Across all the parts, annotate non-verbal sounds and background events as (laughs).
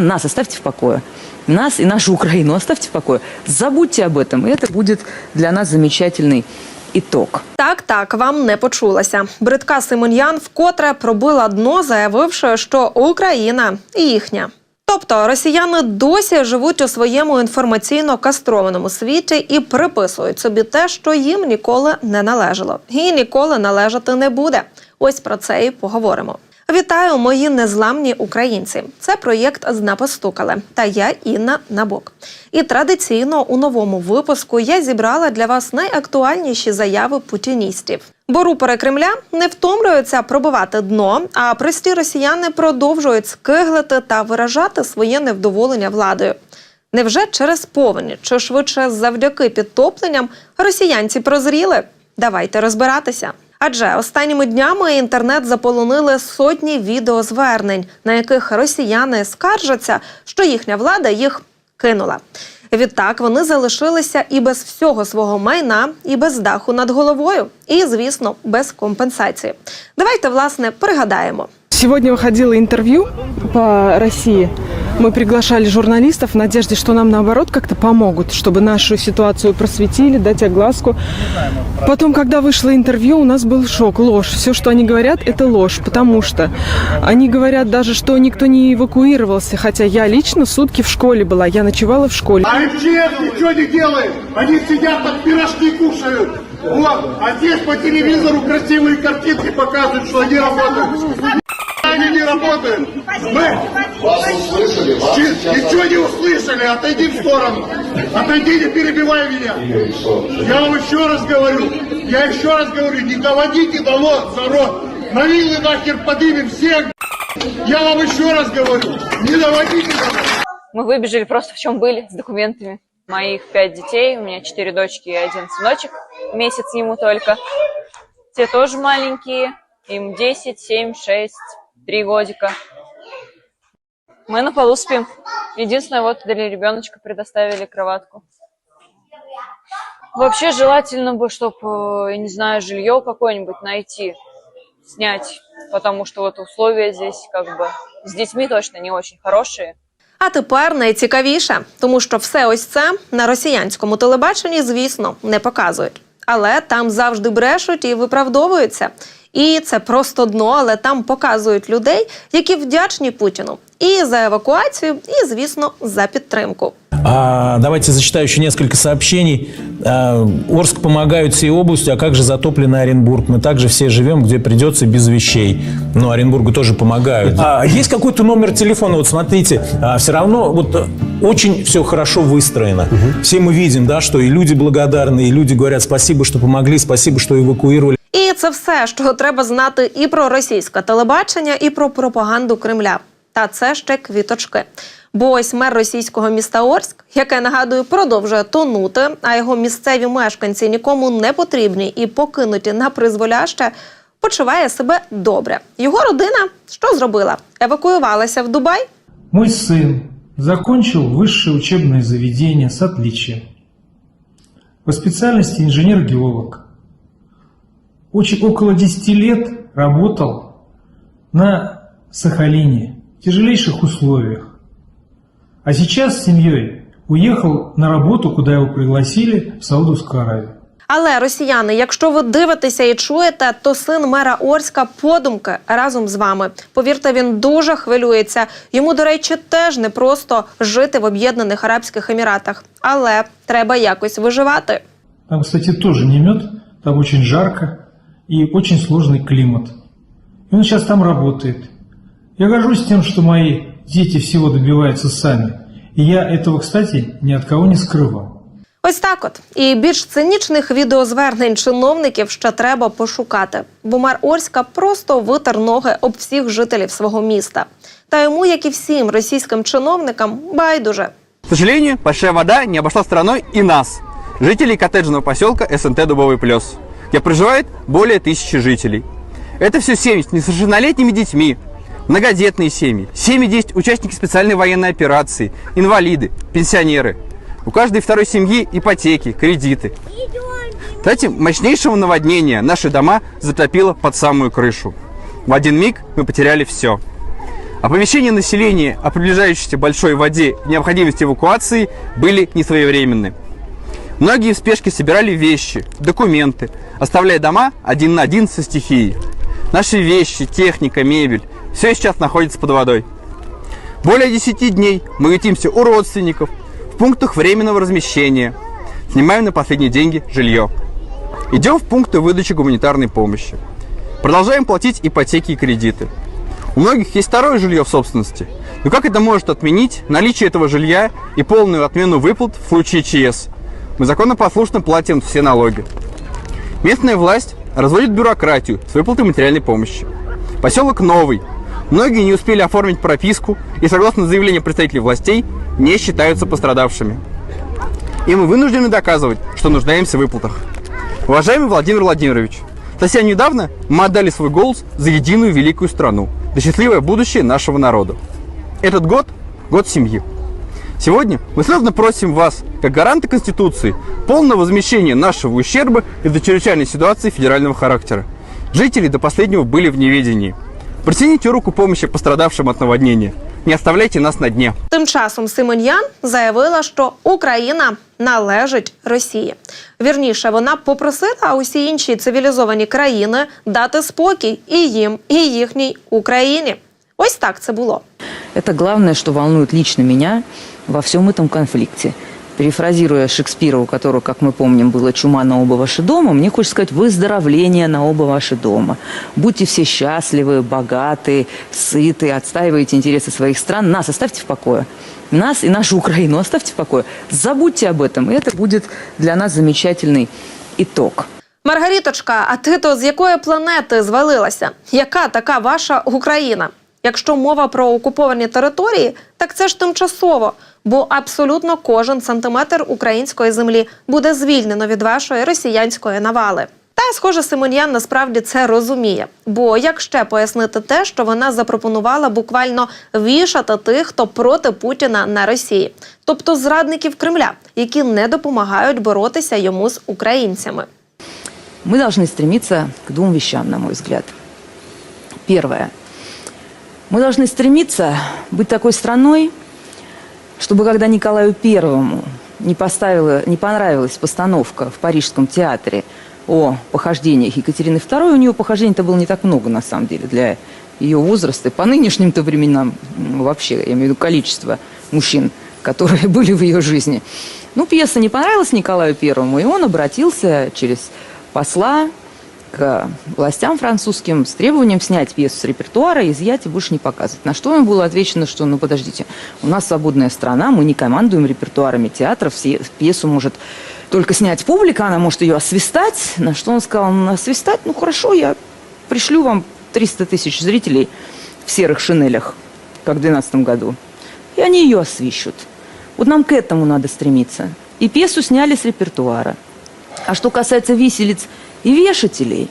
Нас оставьте в покое. Нас и нашу Украину оставьте в покое. Забудьте об этом, и это будет для нас замечательный итог. Так, так, вам не почулося. Бритка Симоньян вкотре пробила дно, заявивши, що Україна їхня. Тобто росіяни досі живуть у своєму інформаційно кастрованому світі і приписують собі те, що їм ніколи не належало, і ніколи належати не буде. Ось про це і поговоримо. Вітаю, мої незламні українці. Це проєкт «Зна постукали» та я Інна Набок. І традиційно у новому випуску я зібрала для вас найактуальніші заяви путіністів. Бо рупори Кремля не втомлюються пробивати дно, а прості росіяни продовжують скиглити та виражати своє невдоволення владою. Невже через повені, чи швидше завдяки підтопленням росіянці прозріли? Давайте розбиратися. Адже останніми днями інтернет заполонили сотні відеозвернень, на яких росіяни скаржаться, що їхня влада їх кинула. Відтак вони залишилися і без всього свого майна, і без даху над головою, і, звісно, без компенсації. Давайте власне пригадаємо. Сегодня выходило интервью по России. Мы приглашали журналистов в надежде, что нам наоборот как-то помогут, чтобы нашу ситуацию просветили, дать огласку. Потом, когда вышло интервью, у нас был шок, ложь. Все, что они говорят, это ложь, потому что они говорят даже, что никто не эвакуировался, хотя я лично сутки в школе была, я ночевала в школе. А МЧС ничего не делает. Они сидят там пирожки кушают. Вот. А здесь по телевизору красивые картинки показывают, что они работают. Они не работают. Мы Чи- ничего не услышали. Отойди в сторону. Отойди, не перебивай меня. Я вам еще раз говорю. Я еще раз говорю, не доводите до лод, народ. На вилы нахер подымем всех. Я вам еще раз говорю, не доводите до лод. Мы выбежали просто в чем были, с документами. Моих пять детей, у меня четыре дочки и один сыночек, месяц ему только. Те тоже маленькие, им 10, 7, 6, 3 годика. Мы на полу спим. Единственное, вот для ребеночка предоставили кроватку. Вообще желательно бы, чтобы, я не знаю, жилье какое-нибудь найти, снять, потому что вот условия здесь как бы с детьми точно не очень хорошие. А тепер найцікавіше, тому що все ось це на росіянському телебаченні, звісно, не показують. Але там завжди брешуть і виправдовуються. І це просто дно, але там показують людей, які вдячні Путіну і за евакуацію, і звісно за підтримку. А, давайте зачитаю еще несколько сообщений. А, Орск помогают всей областью, а как же затопленный Оренбург? Мы также все живем, где придется, без вещей. Но Оренбургу тоже помогают. А, есть какой-то номер телефона? Вот смотрите, все равно вот э, очень все хорошо выстроено. Все мы видим, да, что и люди благодарны, и люди говорят спасибо, что помогли, спасибо, что эвакуировали. І це все, що треба знати і про російське телебачення, і про пропаганду Кремля. Та це ще квіточки. Бо ось мер російського міста Орськ, яке нагадую, продовжує тонути, а його місцеві мешканці нікому не потрібні і покинуті на призволяще, почуває себе добре. Його родина що зробила? Евакуювалася в Дубай. Мой сын закончил высшее учебное заведение с отличием. По специальности инженер-геолог. Очень, около 10 лет работал на Сахалине в тяжелейших условиях. А сейчас с семьей уехал на работу, куда его пригласили в Саудовскую Аравию. Але росіяни, якщо ви дивитеся і чуєте, то син мера Орська подумки разом з вами. Повірте, він дуже хвилюється. Йому, до речі, теж не просто жити в Об'єднаних Арабських Еміратах, але треба якось виживати. Там, кстати, тоже не мед, там очень жарко и очень сложный климат. И он сейчас там работает. Я горжусь тем, что мои дети всего добиваются сами. И я этого, кстати, ни от кого не скрывал. Ось так от. І більш цинічних відеозвернень чиновників ще треба пошукати. Бо мер Орська просто витер ноги об всіх жителів свого міста. Та йому, як і всім російським чиновникам, байдуже. К сожалению, большая вода не обошла стороной и нас, жителей коттеджного поселка СНТ Дубовый Плес, Где проживает более тысячи жителей. Это все семьи с несовершеннолетними детьми, многодетные семьи, семьи есть участники специальной военной операции, инвалиды, пенсионеры. У каждой второй семьи ипотеки, кредиты. Кстати, мощнейшего наводнения наши дома затопило под самую крышу. В один миг мы потеряли все. Оповещения населения о приближающейся большой воде и необходимости эвакуации были несвоевременны. Многие в спешке собирали вещи, документы, оставляя дома один на один со стихией. Наши вещи, техника, мебель – все сейчас находится под водой. Более 10 дней мы ютимся у родственников, в пунктах временного размещения, снимаем на последние деньги жилье. Идем в пункты выдачи гуманитарной помощи. Продолжаем платить ипотеки и кредиты. У многих есть второе жилье в собственности. Но как это может отменить наличие этого жилья и полную отмену выплат в случае ЧС? Мы законопослушно платим все налоги. Местная власть разводит бюрократию с выплатой материальной помощи. Поселок Новый. Многие не успели оформить прописку и, согласно заявлению представителей властей, не считаются пострадавшими. И мы вынуждены доказывать, что нуждаемся в выплатах. Уважаемый Владимир Владимирович, совсем недавно мы отдали свой голос за единую великую страну, за счастливое будущее нашего народа. Этот год – год семьи. Сегодня мы слезно просим вас, как гаранты Конституции, полного возмещения нашего ущерба из-за чрезвычайной ситуации федерального характера. Жители до последнего были в неведении. Протяните руку помощи пострадавшим от наводнения. Не оставляйте нас на дне. Тим часом Симоньян заявила, що Україна належить Росії. Вірніше, вона попросила усі інші цивілізовані країни дати спокій і їм, і їхній Україні. Ось так це було. Это главное, что волнует лично меня во всем этом конфликте. Перефразируя Шекспира, у которого, как мы помним, была чума на оба ваши дома, мне хочется сказать выздоровление на оба ваши дома. Будьте все счастливы, богаты, сыты, отстаивайте интересы своих стран. Нас оставьте в покое. Нас и нашу Украину оставьте в покое. Забудьте об этом, и это будет для нас замечательный итог. Маргаріточка, а ти то з якої планети звалилася? Яка така ваша Україна? Якщо мова про окуповані території, так це ж тимчасово, бо абсолютно кожен сантиметр української землі буде звільнено від вашої росіянської навали. Та схоже, Симоньян насправді це розуміє. Бо як ще пояснити те, що вона запропонувала буквально вішати тих, хто проти Путіна на Росії, тобто зрадників Кремля, які не допомагають боротися йому з українцями. Мы должны стремиться к двум вещам, на мой взгляд. Первое. Мы должны стремиться быть такой страной, чтобы когда Николаю Первому не, поставила, не понравилась постановка в Парижском театре о похождениях Екатерины II, у нее похождений-то было не так много, на самом деле, для ее возраста. По нынешним-то временам вообще, я имею в виду количество мужчин, которые (laughs) были в ее жизни. Ну, пьеса не понравилась Николаю Первому, и он обратился через посла к властям французским с требованием снять пьесу с репертуара и изъять и больше не показывать. На что ему было отвечено, что, ну, подождите, у нас свободная страна, мы не командуем репертуарами театров, пьесу может только снять публика, она может ее освистать. На что он сказал, ну, освистать, ну, хорошо, я пришлю вам 300 тысяч зрителей в серых шинелях, как в 2012 году, и они ее освищут. Вот нам к этому надо стремиться. И пьесу сняли с репертуара. А что касается виселиц и вешателей,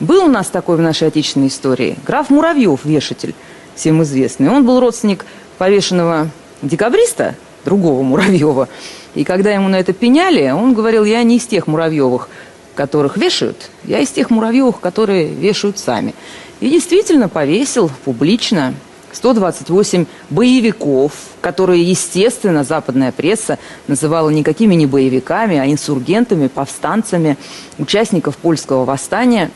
был у нас такой в нашей отечественной истории. Граф Муравьев, вешатель, всем известный. Он был родственник повешенного декабриста, другого Муравьева. И когда ему на это пеняли, он говорил, я не из тех Муравьевых, которых вешают, я из тех Муравьевых, которые вешают сами. И действительно повесил публично 128 боевиков, которые, естественно, западная пресса называла никакими не боевиками, а инсургентами, повстанцами, участников польского восстания,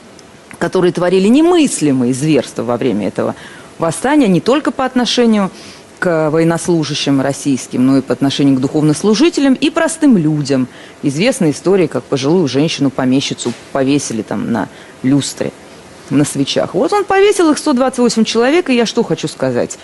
которые творили немыслимые зверства во время этого восстания не только по отношению к военнослужащим российским, но и по отношению к духовнослужителям и простым людям. Известная история, как пожилую женщину-помещицу повесили там на люстре, на свечах. Вот он повесил их 128 человек, и я что хочу сказать.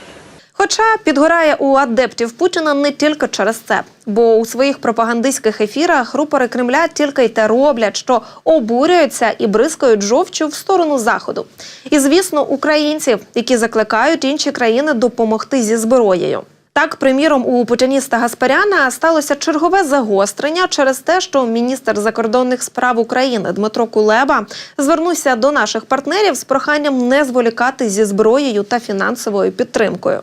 Хоча підгорає у адептів Путіна не тільки через це, бо у своїх пропагандистських ефірах рупори Кремля тільки й те роблять, що обурюються і бризкають жовчю в сторону заходу. І звісно, українців, які закликають інші країни допомогти зі зброєю. Так, приміром, у путініста Гаспаряна сталося чергове загострення через те, що міністр закордонних справ України Дмитро Кулеба звернувся до наших партнерів з проханням не зволікати зі зброєю та фінансовою підтримкою.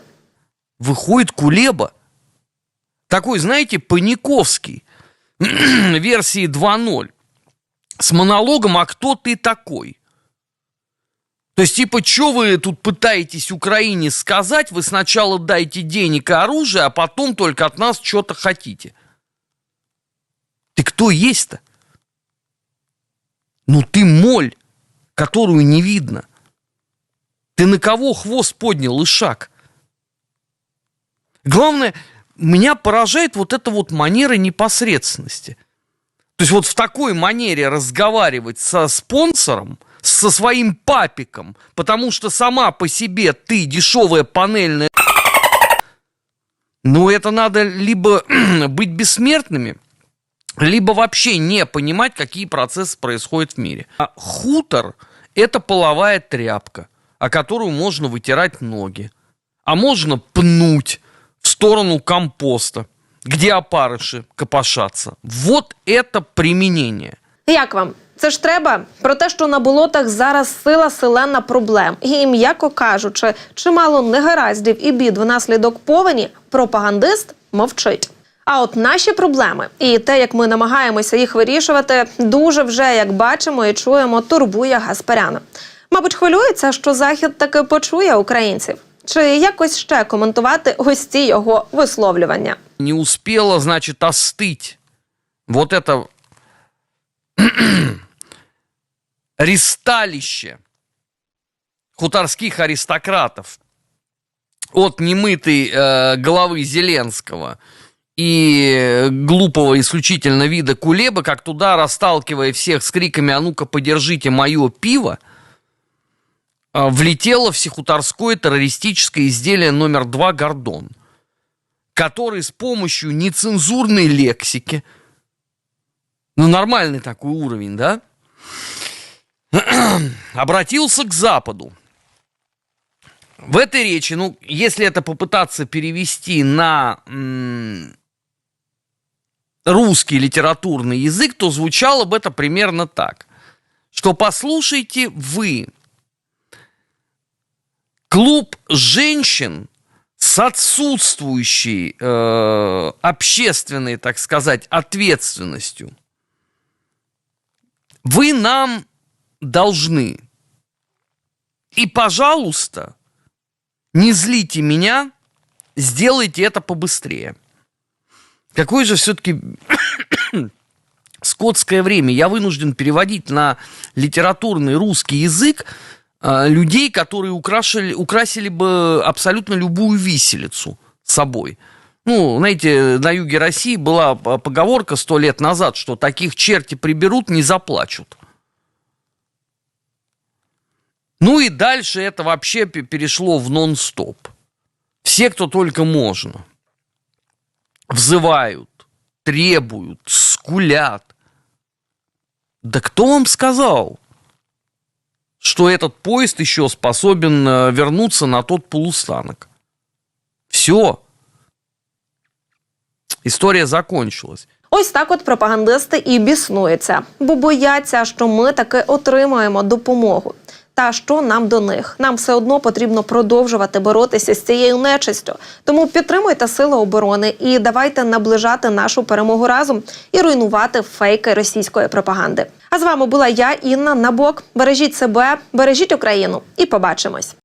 выходит Кулеба, такой, знаете, Паниковский, (clears throat) версии 2.0, с монологом «А кто ты такой?». То есть, типа, что вы тут пытаетесь Украине сказать? Вы сначала дайте денег и оружие, а потом только от нас что-то хотите. Ты кто есть-то? Ну ты моль, которую не видно. Ты на кого хвост поднял и шаг? Главное, меня поражает вот эта вот манера непосредственности. То есть вот в такой манере разговаривать со спонсором, со своим папиком, потому что сама по себе ты дешевая панельная ну, это надо либо (clears throat) быть бессмертными, либо вообще не понимать, какие процессы происходят в мире. А хутор – это половая тряпка, о которую можно вытирать ноги. А можно пнуть в сторону компоста, где опарыши копошатся. Вот это применение. Як вам? Це ж треба про те, що на болотах зараз сила селена проблем, і м'яко кажучи, чимало негараздів і бід внаслідок повені, пропагандист мовчить. А от наші проблеми і те, як ми намагаємося їх вирішувати, дуже вже як бачимо і чуємо, турбує Гаспаряна. Мабуть, хвилюється, що захід таки почує українців. Чи якось ще коментувати ось ці його висловлювання? Не успела, значит, остыть. Вот это ристалище хуторских аристократов от немытой э, головы Зеленского и глупого исключительно вида Кулеба, как туда, расталкивая всех с криками «А ну-ка, подержите мое пиво!», э, влетело всехуторское террористическое изделие номер два «Гордон», который с помощью нецензурной лексики, ну, нормальный такой уровень, да, (clears throat) обратился к Западу. В этой речи, ну, если это попытаться перевести на русский литературный язык, то звучало бы это примерно так, что послушайте вы, клуб женщин с отсутствующей э, общественной, так сказать, ответственностью, вы нам должны. И, пожалуйста, не злите меня, сделайте это побыстрее. Какое же все-таки (coughs) скотское время. Я вынужден переводить на литературный русский язык э, людей, которые украшили, украсили бы абсолютно любую виселицу собой. Ну, знаете, на юге России была поговорка сто лет назад, что таких черти приберут, не заплачут. Ну и дальше это вообще пе- перешло в нон-стоп. Все, кто только можно, взывают, требуют, скулят. Да кто вам сказал, что этот поезд еще способен э, вернуться на тот полустанок? Все. Історія закончилась. Ось так от пропагандисти і біснуються, бо бояться, що ми таки отримаємо допомогу. Та що нам до них? Нам все одно потрібно продовжувати боротися з цією нечистю. Тому підтримуйте сили оборони і давайте наближати нашу перемогу разом і руйнувати фейки російської пропаганди. А з вами була я, Інна Набок. Бережіть себе, бережіть Україну і побачимось.